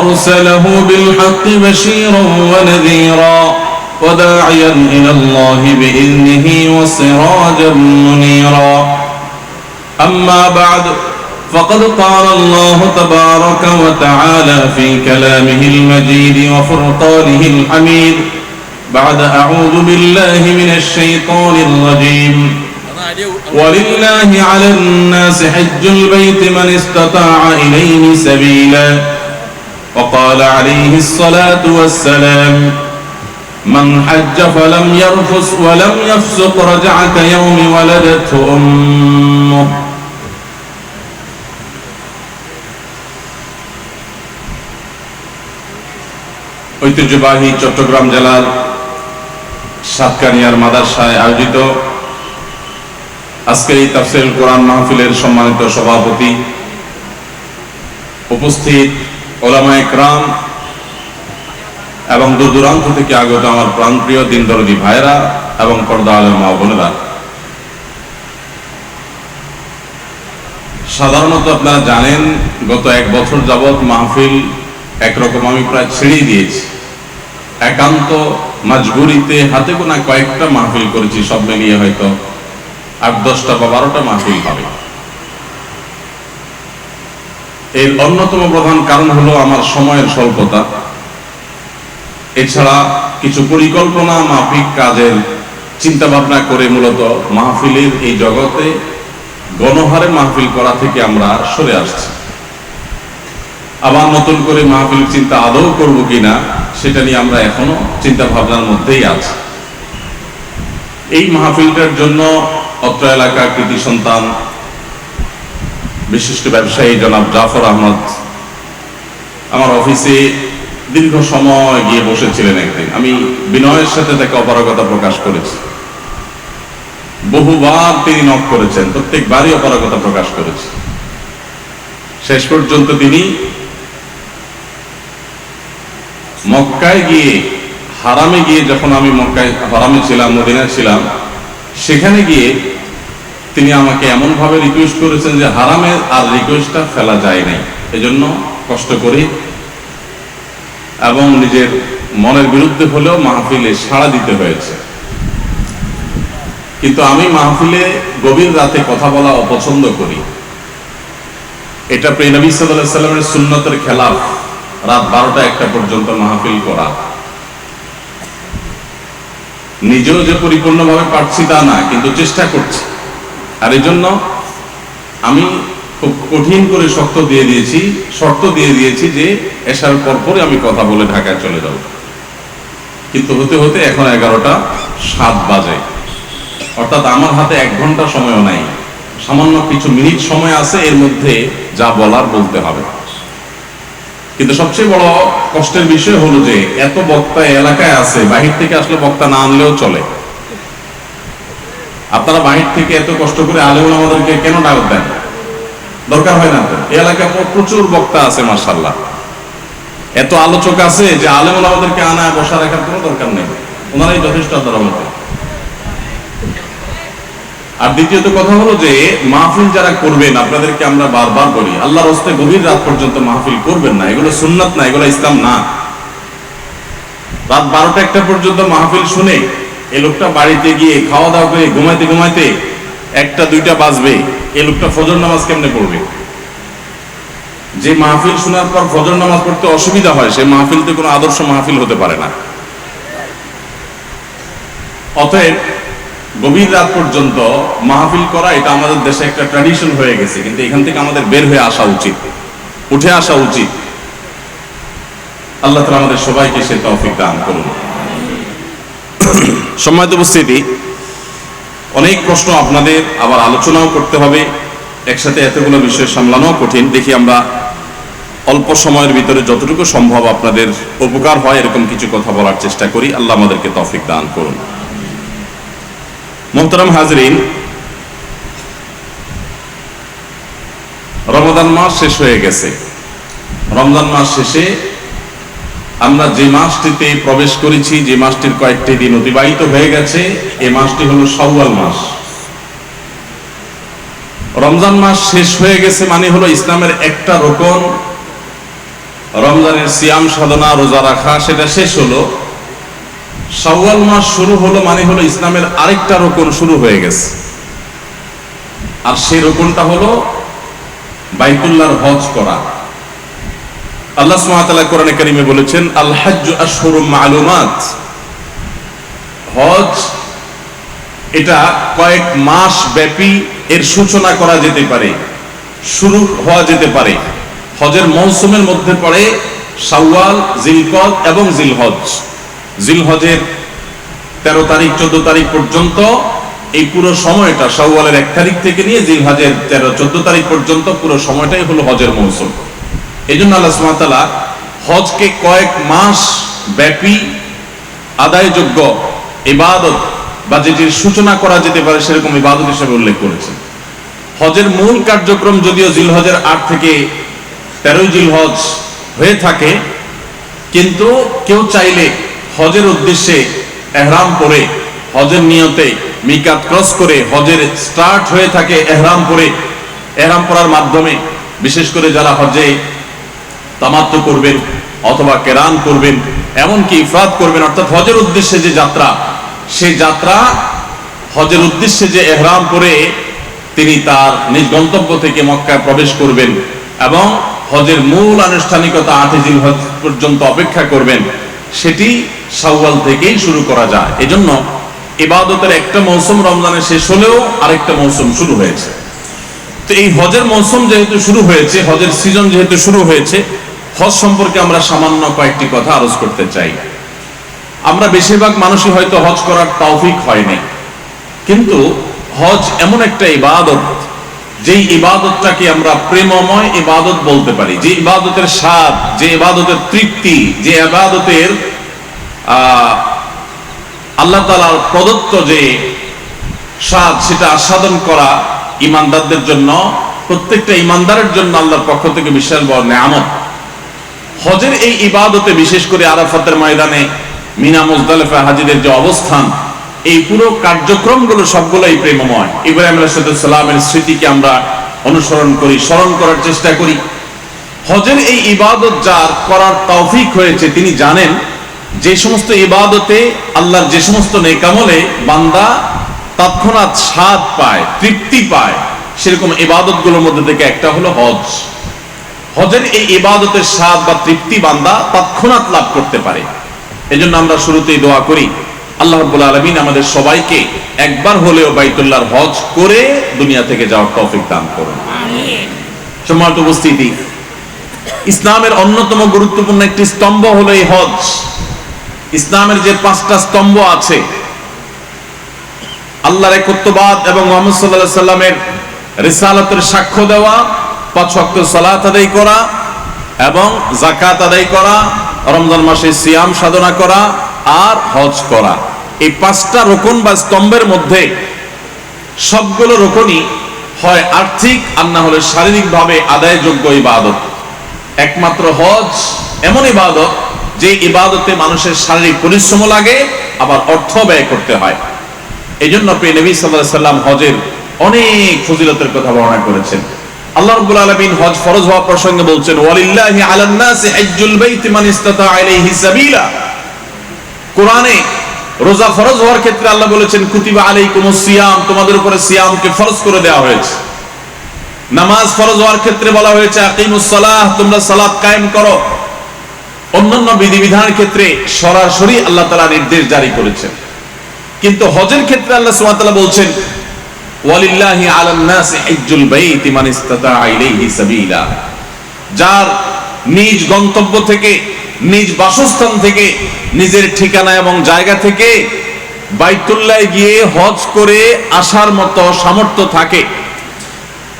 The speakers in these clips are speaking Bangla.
أرسله بالحق بشيرا ونذيرا وداعيا إلى الله بإذنه وسراجا منيرا. أما بعد فقد قال الله تبارك وتعالى في كلامه المجيد وفرقانه الحميد بعد أعوذ بالله من الشيطان الرجيم. ولله على الناس حج البيت من استطاع إليه سبيلا. وقال عليه الصلاة والسلام من حج فلم يرفس ولم يفسق رجع كيوم ولدته أمه ঐতিহ্যবাহী চট্টগ্রাম জেলার সাতকানিয়ার মাদারসায় আয়োজিত আজকের এই তাফসিল কোরআন মাহফিলের সম্মানিত সভাপতি উপস্থিত ওলামায়ে ক্রাম এবং দূর দূরান্ত থেকে আগত আমার প্রাণপ্রিয় দিনদরদি ভাইরা এবং পর্দা আলের মা বোনেরা। সাধারণত আপনারা জানেন, গত এক বছর যাবৎ মাহফিল একরকম আমি প্রায় ছেড়েই দিয়েছি। একান্ত মাজবুরিতে হাতে গোনা কয়েকটা মাহফিল করেছি, সব মিলিয়ে হয়তো আট, দশটা বা বারোটা মাহফিল হবে। এর অন্যতম প্রধান কারণ হলো আমার সময়ের স্বল্পতা। এছাড়া কিছু পরিকল্পনা, মাফিক কাজের চিন্তা ভাবনা করে মূলত মাহফিলের এই জগতে গণহারে মাহফিল করা থেকে আমরা সরে আসছি। আবার নতুন করে মাহফিল চিন্তা আদৌ করব কিনা, সেটা নিয়ে আমরা এখনও চিন্তা ভাবনার মধ্যেই আছি। এই মাহফিলটার জন্য অত্র এলাকার কৃতি সন্তান বিশিষ্ট ব্যবসায়ী জনাব জাফর আহমদ। আমার অফিসে দীর্ঘ সময় গিয়ে বসেছিলেন একদিন। আমি বিনয়ের সাথে তাকে অপারগতা প্রকাশ করেছি। বহুবার তিনি নক করেছেন, প্রত্যেকবারই অপারগতা প্রকাশ করেছে। শেষ পর্যন্ত তিনি মক্কায় গিয়ে, হারামে গিয়ে যখন আমি মক্কায়, হারামে ছিলাম, মদিনায় ছিলাম, সেখানে গিয়ে তিনি আমাকে এমনভাবে রিকোয়েস্ট করেছেন যে হারামে আর রিকোয়েস্টটা ফেলা যায় নাই। এজন্য কষ্ট করি। এবং নিজের মনের বিরুদ্ধে হলেও মাহফিলে সাড়া দিতে হয়েছে। কিন্তু আমি মাহফিলে গভীর রাতে কথা বলা অপছন্দ করি। এটা প্রিয় নবী সাল্লাহ সাল্লামের সুন্নতের খেলাফ। রাত বারোটা একটা পর্যন্ত মাহফিল করা। নিজেও যে পরিপূর্ণভাবে পারছি তা না, কিন্তু চেষ্টা করছি। আর এই জন্য আমি খুব কঠিন করে শর্ত দিয়ে দিয়েছি, শর্ত দিয়ে দিয়েছি যে এসার পরপরই আমি কথা বলে ঢাকায় চলে যাব। কিন্তু হতে হতে এখন এগারোটা সাত বাজে। অর্থাৎ আমার হাতে এক ঘণ্টা সময়ও নাই। সামান্য কিছু মিনিট সময় আছে এর মধ্যে যা বলার বলতে হবে। কিন্তু সবচেয়ে বড় কষ্টের বিষয় হলো যে এত বক্তা এলাকায় আছে, বাহির থেকে আসলে বক্তা না আনলেও চলে। আপনারা বাহির থেকে এত কষ্ট করে আলেমুল আমাদেরকে কেন ডাক দেন? দরকার হয় না তো? এই এলাকায় প্রচুর বক্তা আছে মার্শাল্লাহ এত আলোচক আছে যে আলেমুল আমাদেরকে আনা, বসা রাখার কোনো দরকার নেই। ওনারাই যথেষ্ট মতো আর দ্বিতীয়ত কথা হলো যে, মাহফিল যারা করবেন, আপনাদেরকে আমরা বারবার বলি, আল্লাহর হস্তে গভীর রাত পর্যন্ত মাহফিল করবেন না। এগুলো সুন্নাত না, এগুলো ইসলাম না। রাত বারোটা একটা পর্যন্ত মাহফিল শুনে এ লোকটা বাড়িতে গিয়ে খাওয়া দাওয়া করে ঘুমাইতে ঘুমাইতে একটা, দুইটা বাজবে। এ লোকটা ফজর নামাজ কেমনে পড়বে? যে মাহফিল শোনার পর ফজর নামাজ পড়তে অসুবিধা হয়, সে মাহফিলতে কোনো আদর্শ মাহফিল হতে পারে না। অতএব গভীর রাত পর্যন্ত মাহফিল করা, এটা আমাদের দেশে একটা ট্র্যাডিশন হয়ে গেছে, কিন্তু এখান থেকে আমাদের বের হয়ে আসা উচিত। উঠে আসা উচিত। আল্লাহ তালা আমাদের সবাইকে সে তৌফিক দান করুন। সম্মানিত উপস্থিতি, অনেক প্রশ্ন আপনাদের, আবার আলোচনাও করতে হবে। একসাথে এতগুলো বিষয় সামলানো কঠিন। দেখি আমরা অল্প সময়ের ভিতরে যতটুকু সম্ভব আপনাদের উপকার হয়, এরকম কিছু কথা বলার চেষ্টা করি। আল্লাহ আমাদেরকে তফিক দান করুন। মোহতারাম হাজরিন, রমজান মাস শেষ হয়ে গেছে। রমজান মাস শেষে আমরা যে মাসটিতে প্রবেশ করেছি, যে মাসটির কয়েকটি দিন অতিবাহিত হয়ে গেছে এই মাসটি হলো সওয়াল মাস। রমজান মাস শেষ হয়ে গেছে মানে হলো ইসলামের একটা রোকন। রমজানের সিয়াম সাধনা, রোজা রাখা, সেটা শেষ হলো। সওয়াল মাস শুরু হলো মানে হলো ইসলামের আরেকটা রোকন শুরু হয়ে গেছে। আর সেই রোকনটা হলো বাইতুল্লাহর হজ করা। আল্লাহ সুবহানাহু কোরআনে কারিমে বলেছেন, আল আশহুরুম মালুমাত। হজ, এটা কয়েক মাস ব্যাপী এর সূচনা করা যেতে পারে, শুরু হওয়া যেতে পারে। হজের মৌসুমের মধ্যে পড়ে শাওয়াল, জিলকদ এবং জিলহজ। জিলহজের তেরো তারিখ, চোদ্দ তারিখ পর্যন্ত এই পুরো সময়টা শাওয়ালের এক তারিখ থেকে নিয়ে জিলহজের তেরো, চোদ্দ তারিখ পর্যন্ত পুরো সময়টাই হলো হজের মৌসুম। এই জন্য আল্লাহ সুবহানাহু হজকে কয়েক মাস ব্যাপী আদায়যোগ্য ইবাদত বা যেটির সূচনা করা যেতে পারে সেরকম ইবাদত হিসেবে উল্লেখ করেছেন। হজের মূল কার্যক্রম যদিও জিলহজের আট থেকে তেরোই জিলহজ হয়ে থাকে, কিন্তু কেউ চাইলে হজের উদ্দেশ্যে এহরাম পরে হজের নিয়তে মিকাত ক্রস করে হজের স্টার্ট হয়ে থাকে এহরাম পরে এহরাম পরার মাধ্যমে, বিশেষ করে যারা হজে তামাত্ম করবেন অথবা কেরান করবেন, এমনকি ইফরাত করবেন, অর্থাৎ হজের উদ্দেশ্যে যে যাত্রা, সেই যাত্রা হজের উদ্দেশ্যে যে এহরাম করে তিনি তার নিজ গন্তব্য থেকে মক্কায় প্রবেশ করবেন এবং হজের মূল আনুষ্ঠানিকতা আটে জিল হজ পর্যন্ত অপেক্ষা করবেন, সেটি সাওয়াল থেকেই শুরু করা যায়। এজন্য ইবাদতের একটা মৌসুম রমজানের শেষ হলেও আরেকটা মৌসুম শুরু হয়েছে। তো এই হজের মৌসুম যেহেতু শুরু হয়েছে, হজের সিজন যেহেতু শুরু হয়েছে হজ সম্পর্কে আমরা সামান্য কয়েকটি কথা আরজ করতে চাই। আমরা বেশিরভাগ মানুষই হয়তো হজ করার তৌফিক হয়নি কিন্তু হজ এমন একটা ইবাদত, যেই ইবাদতটাকে আমরা প্রেমময় ইবাদত বলতে পারি। যে ইবাদতের স্বাদ, যে ইবাদতের তৃপ্তি, যে ইবাদতের আল্লাহ তালার প্রদত্ত যে স্বাদ, সেটা আস্বাদন করা ইমানদারদের জন্য, প্রত্যেকটা ইমানদারের জন্য আল্লাহর পক্ষ থেকে বিশাল বড় নেয়ামত। হজের এই ইবাদতে, বিশেষ করে আরাফাতের ময়দানে, মিনা মুজদালেফা হাজিদের যে অবস্থান, এই পুরো কার্যক্রমগুলো সবগুলোই প্রেমময়। ইব্রাহিম সালামের স্মৃতিকে আমরা অনুসরণ করি, স্মরণ করার চেষ্টা করি। হজের এই ইবাদত যার করার তৌফিক হয়েছে, তিনি জানেন, যে সমস্ত ইবাদতে, আল্লাহর যে সমস্ত নেকামলে বান্দা তৎক্ষণাৎ স্বাদ পায়, তৃপ্তি পায়, সেরকম ইবাদতগুলোর মধ্যে থেকে একটা হলো হজ। হজের এই ইবাদতের স্বাদ বা তৃপ্তি বান্দা তৎক্ষণাৎ লাভ করতে পারে। এজন্য আমরা শুরুতেই দোয়া করি আল্লাহ রাব্বুল আলামিন আমাদের সবাইকে একবার হলেও বাইতুল্লাহর হজ করে দুনিয়া থেকে যাওয়ার তৌফিক দান করুন। সম্মানিত উপস্থিতি ইসলামের অন্যতম গুরুত্বপূর্ণ একটি স্তম্ভ হলো এই হজ। ইসলামের যে পাঁচটা স্তম্ভ আছে আল্লাহর একত্ববাদ এবং মোহাম্মদ সাল্লাহ সাল্লামের রিসালতের সাক্ষ্য দেওয়া পাঁচ ওয়াক্ত সালাত আদায় করা এবং জাকাত আদায় করা, রমজান মাসে সিয়াম সাধনা করা আর হজ করা। এই পাঁচটা রোকন বা স্তম্ভের মধ্যে সবগুলো রোকনই হয় আর্থিক আর না হলে শারীরিকভাবে আদায়যোগ্য ইবাদত। একমাত্র হজ এমন ইবাদত যে ইবাদতে মানুষের শারীরিক পরিশ্রম লাগে, আবার অর্থ ব্যয় করতে হয়। এই জন্য নবী সাল্লাহ সাল্লাম হজের অনেক ফজিলতের কথা বর্ণনা করেছেন। আল্লাহ রাব্বুল আলামিন হজ ফরজ হওয়া প্রসঙ্গে বলছেন, ওয়ালিল্লাহি আলান নাসি হজ্জুল মান ইসতাতা সাবিলা। কোরআনে রোজা ফরজ হওয়ার ক্ষেত্রে আল্লাহ বলেছেন, কুতিবা আলাইকুমুস সিয়াম, তোমাদের উপরে সিয়ামকে ফরজ করে দেওয়া হয়েছে। নামাজ ফরজ হওয়ার ক্ষেত্রে বলা হয়েছে, আকিমুস সালাহ, তোমরা সালাত কায়েম করো। অন্যান্য বিধিবিধানের ক্ষেত্রে সরাসরি আল্লাহ তাআলা নির্দেশ জারি করেছেন। কিন্তু হজের ক্ষেত্রে আল্লাহ সুবহানাহু বলছেন ওয়ালিল্লাহি আলান নাসি হিজ্জুল বাইতি মান ইসতাতা ইলাইহি সাবিলা। যার নিজ গন্তব্য থেকে, নিজ বাসস্থান থেকে, নিজের ঠিকানা এবং জায়গা থেকে বাইতুল্লায় গিয়ে হজ করে আসার মতো সামর্থ্য থাকে,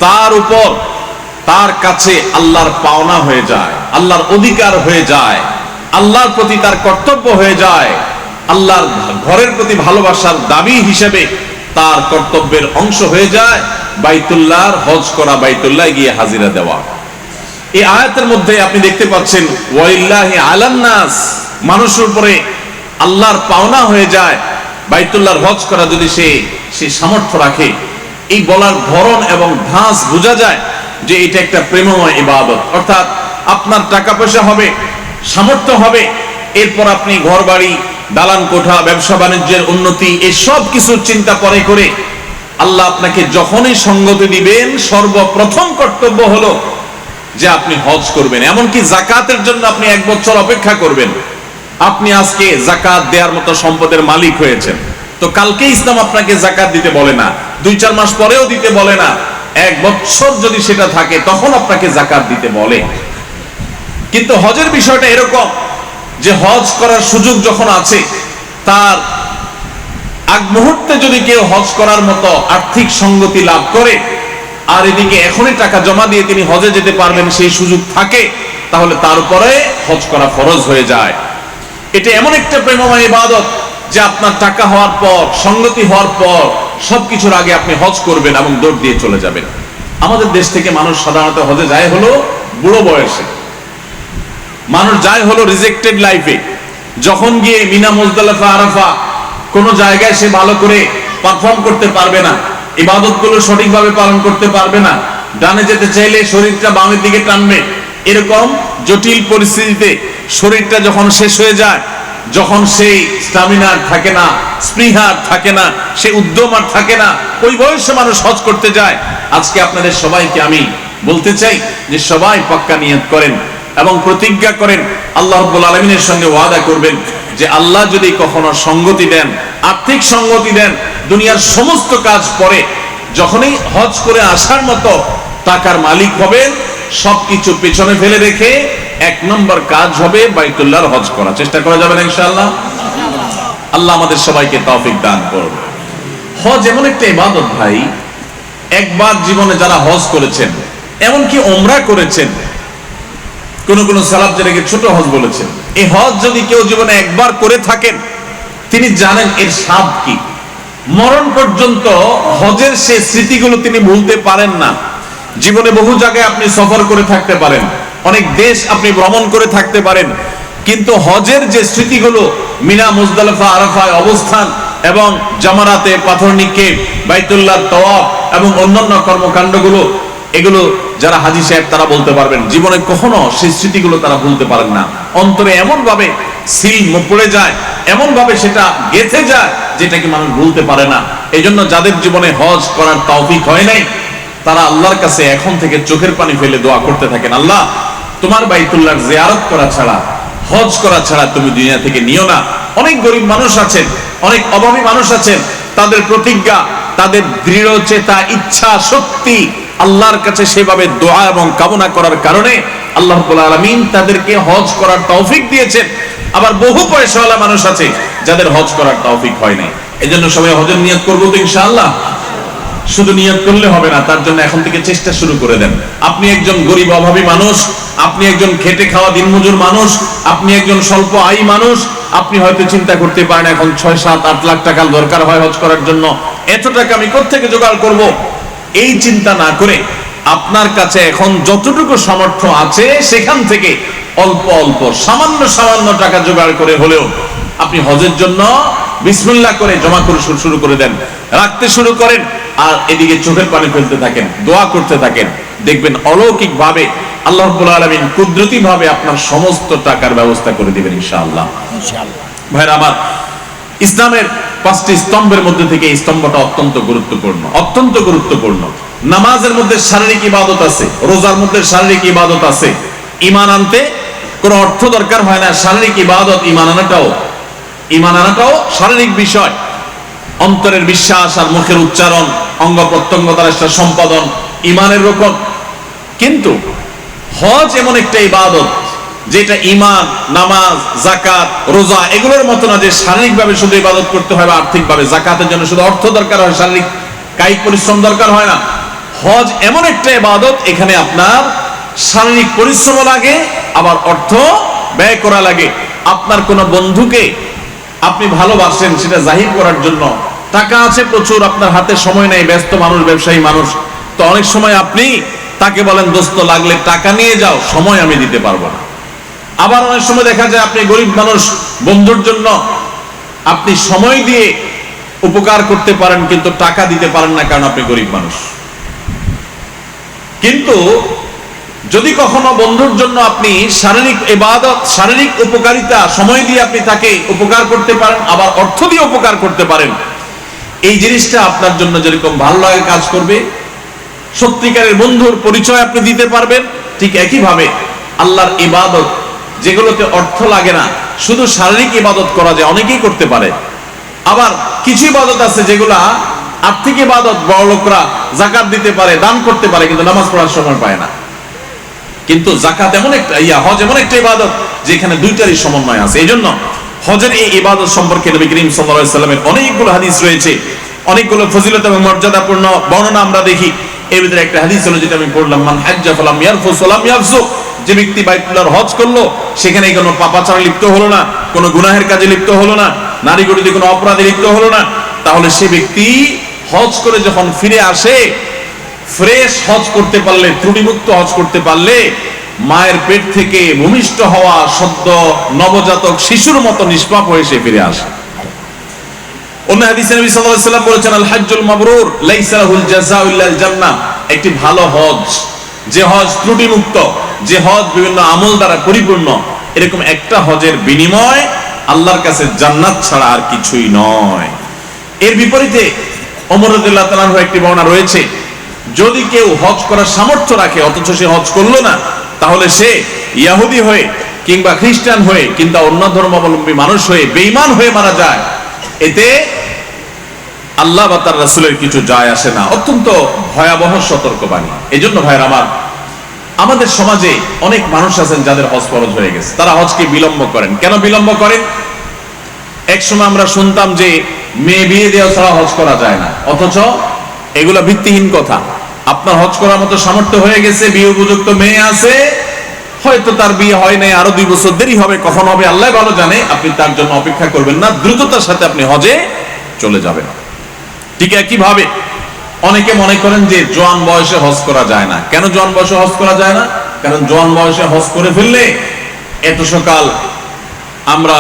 তার উপর তার কাছে আল্লাহর পাওনা হয়ে যায়, আল্লাহর অধিকার হয়ে যায়, আল্লাহর প্রতি তার কর্তব্য হয়ে যায়, আল্লাহর ঘরের প্রতি ভালোবাসার দাবি হিসেবে তার কর্তব্যের অংশ হয়ে যায়, বাইতুল্লাহর হজ করা বাইতুল্লাহ গিয়ে হাজিরা দেওয়া। এই আয়াতের মধ্যে আপনি দেখতে পাচ্ছেন ওয়াইল্লাহি আলান্নাস মানুষের উপরে আল্লাহর পাওনা হয়ে যায়, বাইতুল্লাহর হজ করা যদি সে সে সামর্থ্য রাখে। এই বলার ধরন এবং ধাঁচ বোঝা যায় যে এটা একটা প্রেমময় ইবাদত। অর্থাৎ আপনার টাকা পয়সা হবে, সামর্থ্য হবে, এরপর আপনি ঘর বাড়ি দালান কোঠা, ব্যবসা বাণিজ্যের উন্নতি এই সব কিছুর চিন্তা পরে করে আল্লাহ আপনাকে যখনই সঙ্গতি দিবেন, সর্বপ্রথম কর্তব্য হলো যে আপনি হজ করবেন। এমনকি জাকাতের জন্য আপনি এক বছর অপেক্ষা করবেন। আপনি আজকে জাকাত দেওয়ার মতো সম্পদের মালিক হয়েছেন। তো কালকে ইসলাম আপনাকে জাকাত দিতে বলে না। দুই, চার মাস পরেও দিতে বলে না। এক বছর যদি সেটা থাকে, তখন আপনাকে জাকাত দিতে বলে। কিন্তু হজের বিষয়টা এরকম। যে হজ করার সুযোগ যখন আছে, তার আগ মুহূর্তে যদি কেউ হজ করার মতো আর্থিক সঙ্গতি লাভ করে, আর এদিকে এখনই টাকা জমা দিয়ে তিনি হজে যেতে পারবেন, সেই সুযোগ থাকে, তাহলে তার উপরে হজ করা ফরজ হয়ে যায়। এটা এমন একটা প্রেমময় ইবাদত যে আপনার টাকা হওয়ার পর, সঙ্গতি হওয়ার পর, সবকিছুর আগে আপনি হজ করবেন এবং দৌড় দিয়ে চলে যাবেন। আমাদের দেশ থেকে মানুষ সাধারণত হজে যায় হলো বুড়ো বয়সে। মানুষ যায় হলো রিজেক্টেড লাইফে যখন গিয়ে মিনা মুজদালাফা আরাফা কোন জায়গায় সে ভালো করে পারফর্ম করতে পারবে না ইবাদতগুলো সঠিকভাবে পালন করতে পারবে না, ডানে যেতে চাইলে শরীরটা বামের দিকে টানবে, এরকম জটিল পরিস্থিতিতে শরীরটা যখন শেষ হয়ে যায়, যখন সেই স্টামিনার থাকে না স্পৃহার থাকে না, সে উদ্যম আর থাকে না, ওই বয়সে মানুষ হজ করতে যায়। আজকে আপনাদের সবাইকে আমি বলতে চাই যে সবাই পাক্কা নিয়ত করেন। এবং প্রতিজ্ঞা করেন, আল্লাহ রব্বুল আলমিনের সঙ্গে ওয়াদা করবেন যে আল্লাহ যদি কখনো সঙ্গতি দেন, আর্থিক সঙ্গতি দেন, দুনিয়ার সমস্ত কাজ পরে যখনই হজ করে আসার মতো টাকার মালিক হবেন, সবকিছু পেছনে ফেলে রেখে এক নম্বর কাজ হবে বাইতুল্লাহর হজ করা। চেষ্টা করা যাবে না ইনশাআল্লাহ? আল্লাহ আমাদের সবাইকে তৌফিক দান করুন। হজ এমন একটা ইবাদত ভাই, একবার জীবনে যারা হজ করেছেন, এমনকি ওমরা করেছেন কোন কোন সালাব যেটাকে ছোট হজ বলেছেন। এই হজ যদি কেউ জীবনে একবার করে থাকেন, তিনি জানেন এর স্বাদ কি। মরণ পর্যন্ত হজের সে স্মৃতিগুলো তিনি ভুলতে পারেন না। জীবনে বহু জায়গায় আপনি সফর করে থাকতে পারেন, অনেক দেশ আপনি ভ্রমণ করে থাকতে পারেন, কিন্তু হজের যে স্মৃতিগুলো, মিনা, মুজদালফা, আরাফায় অবস্থান এবং জামারাতে পাথর নিক্ষেপ বাইতুল্লাহ, তওয়াব এবং অন্যান্য কর্মকাণ্ডগুলো এগুলো যারা হাজি সাহেব, তারা বলতে পারবেন। জীবনে কখনো সেই স্মৃতিগুলো তারা ভুলতে পারেন না। অন্তরে এমন ভাবে সিল পড়ে যায় এমন ভাবে সেটা গেথে যায় যেটাকে মানুষ ভুলতে পারে না। এই জন্য যাদের জীবনে হজ করার তৌফিক হয় নাই, তারা আল্লাহর কাছে এখন থেকে চোখের পানি ফেলে দোয়া করতে থাকেন। আল্লাহ, তোমার বাইতুল্লাহর জিয়ারত করা ছাড়া, হজ করা ছাড়া তুমি দুনিয়া থেকে নিও না। অনেক গরিব মানুষ আছেন, অনেক অভাবী মানুষ আছেন, তাদের প্রতিজ্ঞা, তাদের দৃঢ় চেতা ইচ্ছা, শক্তি আল্লাহর কাছে সেভাবে দোয়া এবং কামনা করার কারণে আল্লাহ আলমিন তাদেরকে হজ করার তৌফিক দিয়েছেন। আবার বহু পয়সাওয়ালা মানুষ আছে যাদের হজ করার তৌফিক হয় নাই। এই জন্য সবাই হজের নিয়ত করব তো ইনশাআল্লাহ। শুধু নিয়ত করলে হবে না, তার জন্য এখন থেকে চেষ্টা শুরু করে দেন। আপনি একজন গরিব অভাবী মানুষ, আপনি একজন খেটে খাওয়া দিনমজুর মানুষ, আপনি একজন স্বল্প আয়ী মানুষ, আপনি হয়তো চিন্তা করতে পারেন এখন ছয় সাত আট লাখ টাকা দরকার হয় হজ করার জন্য। এত টাকা আমি কোথেকে জোগাড় করব? এই চিন্তা না করে আপনার কাছে এখন যতটুকু সামর্থ্য আছে সেখান থেকে অল্প অল্প সামান্য সামান্য টাকা জোগাড় করে হলেও আপনি হজের জন্য বিসমিল্লাহ করে জমা করে শুরু- করে দেন রাখতে শুরু করেন আর এদিকে চোখের পানি ফেলতে থাকেন দোয়া করতে থাকেন। দেখবেন অলৌকিক ভাবে আল্লাহ রাব্বুল আলামিন কুদরতি ভাবে আপনার সমস্ত টাকার ব্যবস্থা করে দিবেন ইনশাআল্লাহ। ভাইরা আমার ইসলামের পাঁচটি স্তম্ভের মধ্যে থেকে এই স্তম্ভটা অত্যন্ত গুরুত্বপূর্ণ অত্যন্ত গুরুত্বপূর্ণ। নামাজের মধ্যে শারীরিক ইবাদত আছে, রোজার মধ্যে শারীরিক ইবাদত আছে। ইমান আনতে কোনো অর্থ দরকার হয় না, শারীরিক ইবাদত ইমান আনাটাও। ইমান আনাটাও শারীরিক বিষয়। অন্তরের বিশ্বাস আর মুখের উচ্চারণ, অঙ্গ প্রত্যঙ্গ তার সেটা সম্পাদন ইমানের রোকন। কিন্তু হজ এমন একটা ইবাদত যেটা ইমান নামাজ জাকাত রোজা, এগুলোর মতো না যে শারীরিকভাবে শুধু ইবাদত করতে হয় বা আর্থিকভাবে। জাকাতের জন্য শুধু অর্থ দরকার হয়, শারীরিক কায়িক পরিশ্রম দরকার হয় না। হজ এমন একটা ইবাদত, এখানে আপনার শারীরিক পরিশ্রম লাগে, আবার অর্থ ব্যয় করা লাগে। আপনার কোনো বন্ধুকে আপনি ভালোবাসেন, সেটা জাহির করার জন্য। টাকা আছে প্রচুর, আপনার হাতে সময় নেই, ব্যস্ত মানুষ, ব্যবসায়ী মানুষ। তো অনেক সময় আপনি তাকে বলেন, দোস্ত, লাগলে টাকা নিয়ে যাও, সময় আমি দিতে পারব না। আবার অনেক সময় দেখা যায় আপনি গরিব মানুষ, বন্ধুর জন্য আপনি সময় দিয়ে উপকার করতে পারেন কিন্তু টাকা দিতে পারেন না কারণ আপনি গরিব মানুষ। কিন্তু যদি কখনো বন্ধুর জন্য আপনি শারীরিক ইবাদত, শারীরিক উপকারিতা সময় দিয়ে আপনি তাকে উপকার করতে পারেন, আবার অর্থ দিয়ে উপকার করতে পারেন, এই জিনিসটা আপনার জন্য যেরকম ভালো লাগে কাজ করবে, সত্যিকারের বন্ধুর পরিচয় আপনি দিতে পারবেন, ঠিক একইভাবে আল্লাহর ইবাদত যেগুলোতে অর্থ লাগে না। শুধু শারীরিক ইবাদত করা যায় অনেকেই করতে পারে। আবার কিছু ইবাদত আছে যেগুলা আর্থিক ইবাদত বড় লোকরা জাকাত দিতে পারে, দান করতে পারে, কিন্তু নামাজ পড়ার সময় পায় না। কিন্তু জাকাত এমন একটা, ইয়া, হজ এমন একটা ইবাদত যেখানে দুইটারই সমন্বয় আছে। এই জন্য হজের এই ইবাদত সম্পর্কে নবী করিম সাল্লাল্লাহু সাল্লামের অনেকগুলো হাদিস রয়েছে। অনেকগুলো ফজিলত এবং মর্যাদাপূর্ণ বর্ণনা আমরা দেখি। এর ভিতরে একটা হাদিস হলো যেটা আমি পড়লাম, মান হাজ্জা ফালাম ইয়ারফুস ওয়ালাম ইয়াফসুক যে ব্যক্তি বাইতুল্লাহর হজ করল সেখানে কোনো পাপাচারে লিপ্ত হলো না, কোনো গুনাহের কাজে লিপ্ত হলো না, নারী গরিতে কোনো অপরাধে লিপ্ত হলো না, তাহলে সে ব্যক্তি হজ করে যখন ফিরে আসে, ফ্রেশ হজ করতে পারলে, ত্রুটিমুক্ত হজ করতে পারলে, মায়ের পেট থেকে ভূমিষ্ঠ হওয়া সদ্য নবজাতক শিশুর মতো নিষ্পাপ হয়ে সে ফিরে আসে। মাবরুর একটি ভালো হজ যে হজ ত্রুটিমুক্ত, যে হজ বিভিন্ন আমল দ্বারা পরিপূর্ণ, এরকম একটা হজের বিনিময় আল্লাহর কাছে জান্নাত ছাড়া আর কিছুই নয়। এর বিপরীতে ওমর রাদিয়াল্লাহু একটি বর্ণনা রয়েছে, যদি কেউ হজ করার সামর্থ্য রাখে, অথচ সে হজ করল না, তাহলে সে ইয়াহুদি হয়ে কিংবা খ্রিস্টান হয়ে কিংবা অন্য ধর্মাবলম্বী মানুষ হয়ে বেঈমান হয়ে মারা যায়। এতে আল্লাহ বা তার রাসুলের কিছু যায় আসে না। অত্যন্ত ভয়াবহ সতর্কবাণী। এই জন্য ভাইয়ের আমার, আমাদের সমাজে অনেক মানুষ আছেন যাদের হজ ফরজ হয়ে গেছে। তারা হজকে বিলম্ব করেন। কেন বিলম্ব করেন? এক সময় আমরা শুনতাম যে মেয়ে বিয়ে দেওয়া ছাড়া হজ করা যায় না। অথচ এগুলা ভিত্তিহীন কথা। আপনার হজ করার মতো সামর্থ্য হয়ে গেছে, বিয়ে উপযুক্ত মেয়ে আছে, হয়তো তার বিয়ে হয় নাই, আরও দুই বছর দেরি হবে, কখন হবে, আল্লাহ ভালো জানে। আপনি তার জন্য অপেক্ষা করবেন না, দ্রুততার সাথে আপনি হজে চলে যাবেন। ঠিক একইভাবে অনেকে মনে করেন যে জোয়ান বয়সে হজ করা যায় না। কেন জোয়ান বয়সে হজ করা যায় না? কারণ জোয়ান বয়সে হজ করে ফেললে এত সকাল আমরা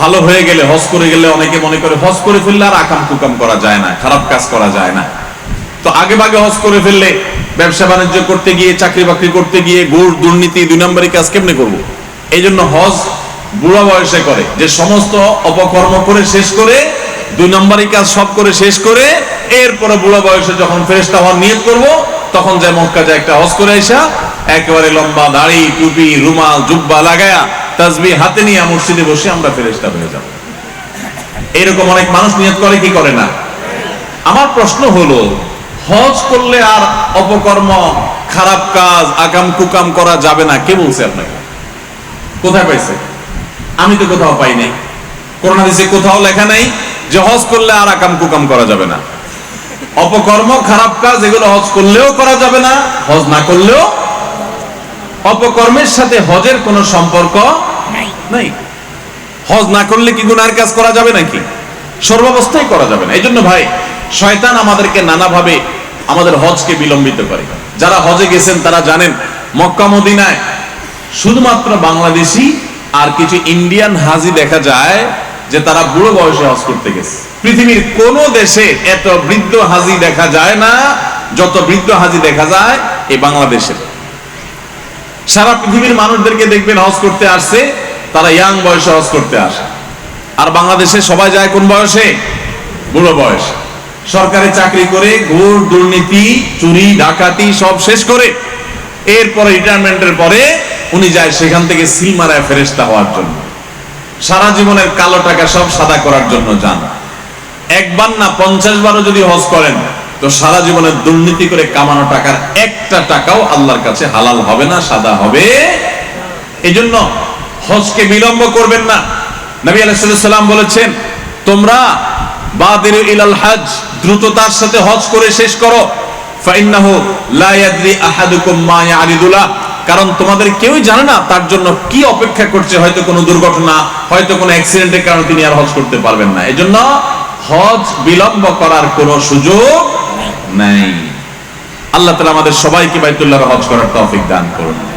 ভালো হয়ে গেলে, হজ করে গেলে অনেকে মনে করে হজ করে ফেললে আর আকাম কুকাম করা যায় না, খারাপ কাজ করা যায় না। তো আগে ভাগে হজ করে ফেললে ব্যবসা বাণিজ্য করতে গিয়ে চাকরি বাকরি করতে গিয়ে গুড়, দুর্নীতি, দুই নম্বরই কাজ কেমনে করব? এই জন্য হজ বুড়া বয়সে করে, যে সমস্ত অপকর্ম করে শেষ করে দুই নম্বরই কাজ সব করে শেষ করে এরপরে বুড়া বয়সে যখন ফেরেস্তা হওয়ার নিয়ত করব, তখন যায় মক্কা যায় একটা হজ করে এসা একেবারে লম্বা দাড়ি, টুপি, রুমাল, জুব্বা লাগায়া তাজবি হাতে নিয়ে মসজিদে বসে আমরা ফেরেস্তা হয়ে যাব। এরকম অনেক মানুষ নিয়ত করে, কি করে না? আমার প্রশ্ন হলো, হজ করলে আর অপকর্ম, খারাপ কাজ আকাম কুকাম করা যাবে না, কে বলছে আপনাকে? কোথায় পাইছে? আমি তো কোথাও পাই নাই। করোনা দিছে কোথাও লেখা নাই যে হজ করলে আর আকাম কুকাম করা যাবে না। অপকর্ম খারাপ কাজ এগুলো হজ করলেও করা যাবে না হজ না করলেও অপকর্মের সাথে হজের কোনো সম্পর্ক নাই। হজ না করলে কি গুনার কাজ করা যাবে নাকি? সর্বাবস্থায় করা যাবে না। এই জন্য ভাই শয়তান আমাদেরকে নানাভাবে আমাদের হজকে বিলম্বিত করে। যারা হজে গেছেন তারা জানেন মক্কা মদিনায় শুধুমাত্র বাংলাদেশি আর কিছু ইন্ডিয়ান হাজি দেখা যায় যে তারা বুড়ো বয়সে হজ করতে গেছে। পৃথিবীর কোন দেশে এত বৃদ্ধ হাজি দেখা যায় না, যত বৃদ্ধ হাজি দেখা যায় এই বাংলাদেশের সারা পৃথিবীর মানুষদেরকে দেখবেন হজ করতে আসছে, তারা ইয়াং বয়সে হজ করতে আসে। আর বাংলাদেশে সবাই যায় কোন বয়সে? বুড়ো বয়স। সরকারি চাকরি করে ঘুর দুর্নীতি, চুরি, ডাকাতি সব শেষ করে, এরপরে রিটায়ারমেন্টের পরে উনি যায় সেখান থেকে সিল মারায় ফেরেস্তা হওয়ার জন্য। সারা জীবনের কালো টাকা সব সাদা করার জন্য যান। একবার না পঞ্চাশ বারও যদি হজ করেন, তো সারা জীবনে দুর্নীতি করে কামানো টাকার একটা টাকাও আল্লাহর কাছে হালাল হবে না, সাদা হবে। এই জন্য হজকে বিলম্ব করবেন না। নবী আলাইসাল্লাম বলেছেন, তোমরা বাদির ইলাল হজ, দ্রুততার সাথে হজ করে শেষ করো। ফাইন্নাহু লা ইয়াদরি আহাদুকুম মা ইয়ারিদুলা। কারণ তোমাদের কেউই জানে না তার জন্য কি অপেক্ষা করছে, হয়তো কোনো দুর্ঘটনা, হয়তো কোনো অ্যাক্সিডেন্টের কারণে তিনি আর হজ করতে পারবেন না। এই জন্য হজ বিলম্ব করার কোনো সুযোগ নাই। আল্লাহ তালা আমাদের সবাইকে বাইতুল্লাহ হজ করার তৌফিক দান করুন।